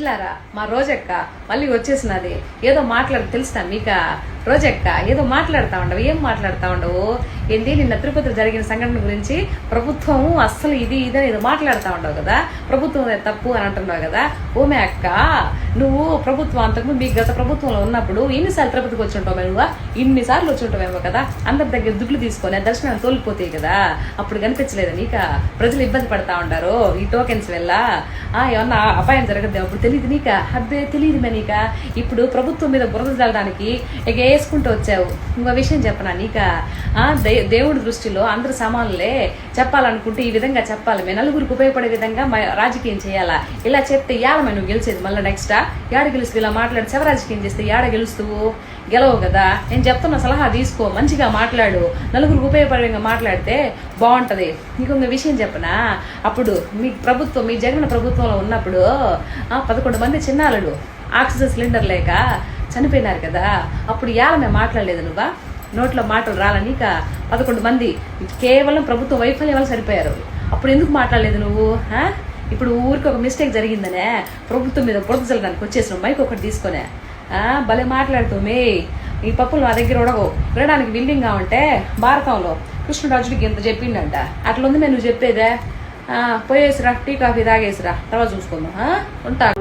ప్రజలారా మా రోజక్క మళ్ళీ వచ్చేసినది. ఏదో మాట్లాడి తెలుస్తా మీక? ప్రొజెక్టా? ఏదో మాట్లాడుతా ఉండవు. ఏం మాట్లాడుతా ఉండవు? ఏంటి? నిన్న తిరుపతిలో జరిగిన సంఘటన గురించి ప్రభుత్వం అస్సలు ఇది ఇదని ఏదో మాట్లాడుతా ఉండవు కదా? ప్రభుత్వం తప్పు అని అంటున్నావు కదా? ఓమే అక్క నువ్వు ప్రభుత్వం అంతకుముందు మీ గత ప్రభుత్వంలో ఉన్నప్పుడు ఎన్నిసార్లు తిరుపతికి వచ్చి ఉంటావు నువ్వు? ఇన్నిసార్లు వచ్చి ఉంటామేమో కదా? అందరి దగ్గర దుడ్లు తీసుకొని దర్శనం తోలిపోతాయి కదా? అప్పుడు కనిపించలేదు నీక? ప్రజలు ఇబ్బంది పడతా ఉంటారు ఈ టోకెన్స్ వల్ల? ఆ, ఏమన్నా అపాయం జరగదు అప్పుడు తెలియదు నీక? అబ్బే తెలియదు మే నీక? ఇప్పుడు ప్రభుత్వం మీద బురద జల్లడానికి ఇక వేసుకుంటూ వచ్చావు. ఇంకో విషయం చెప్పనా? నీక దే- దేవుడి దృష్టిలో అందరు సమానులే చెప్పాలనుకుంటే ఈ విధంగా చెప్పాలి. మేము నలుగురికి ఉపయోగపడే విధంగా రాజకీయం చేయాలా? ఇలా చెప్తే ఏడమే నువ్వు గెలిచేది? మళ్ళీ నెక్స్ట్ ఏడ గెలుస్తూ ఇలా మాట్లాడి శవ రాజకీయం చేస్తే ఏడ గెలుస్తావు గెలవు కదా? నేను చెప్తున్న సలహా తీసుకో మంచిగా మాట్లాడు. నలుగురికి ఉపయోగపడంగా మాట్లాడితే బాగుంటుంది. ఇంకొక విషయం చెప్పనా? అప్పుడు మీ ప్రభుత్వం మీ జగన్ ప్రభుత్వంలో ఉన్నప్పుడు పదకొండు మంది చిన్నారులు ఆక్సిజన్ సిలిండర్ లేక చనిపోయినారు కదా అప్పుడు ఏలమే మాట్లాడలేదు నువ్వా? నోట్లో మాటలు రాలని ఇక పదకొండు మంది కేవలం ప్రభుత్వ వైఫల్యం వల్ల సరిపోయారు. అప్పుడు ఎందుకు మాట్లాడలేదు నువ్వు ఇప్పుడు ఊరికి ఒక మిస్టేక్ జరిగిందనే ప్రభుత్వం మీద బురద వచ్చేసిన మైక్ ఒకటి తీసుకొనే. భలే మాట్లాడుతామే. ఈ పప్పులు నా దగ్గర ఉడగవు వినడానికి విల్లింగా ఉంటే భారతంలో కృష్ణరాజుడికి ఎంత చెప్పిండంట. అట్లా ఉంది నేను చెప్పేదే? పోయేసిరా టీ కాఫీ తాగేసిరా తర్వాత చూసుకుందాం ఉంటాను